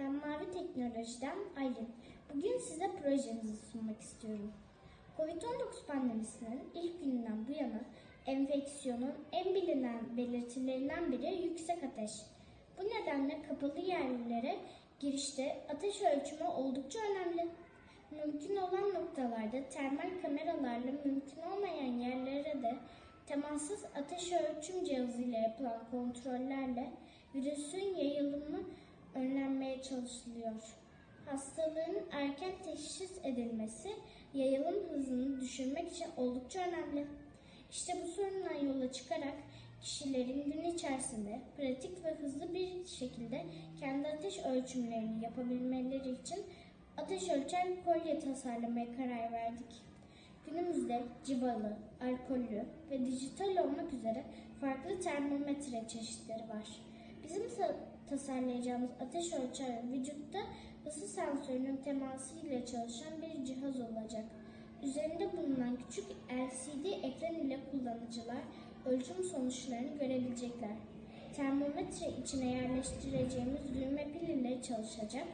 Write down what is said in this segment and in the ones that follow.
Ben Mavi Teknoloji'den Aylin. Bugün size projemizi sunmak istiyorum. Covid-19 pandemisinin ilk gününden bu yana enfeksiyonun en bilinen belirtilerinden biri yüksek ateş. Bu nedenle kapalı yerlere girişte ateş ölçümü oldukça önemli. Mümkün olan noktalarda termal kameralarla mümkün olmayan yerlere de temassız ateş ölçüm cihazıyla yapılan kontrollerle virüsün yayılımı önlenmeye çalışılıyor. Hastalığın erken teşhis edilmesi yayılım hızını düşürmek için oldukça önemli. İşte bu sorundan yola çıkarak kişilerin gün içerisinde pratik ve hızlı bir şekilde kendi ateş ölçümlerini yapabilmeleri için ateş ölçen kolye tasarlamaya karar verdik. Günümüzde civalı, alkollü ve dijital olmak üzere farklı termometre çeşitleri var. Bizim tasarlayacağımız ateş ölçer vücutta ısı sensörünün teması ile çalışan bir cihaz olacak. Üzerinde bulunan küçük LCD ekran ile kullanıcılar ölçüm sonuçlarını görebilecekler. Termometre içine yerleştireceğimiz düğme pil ile çalışacak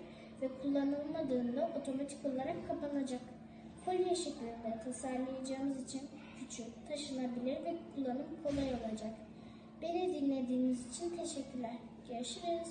ve kullanılmadığında otomatik olarak kapanacak. Kolye şeklinde tasarlayacağımız için küçük, taşınabilir ve kullanım kolay olacak. Beni dinlediğiniz için teşekkürler. Görüşürüz.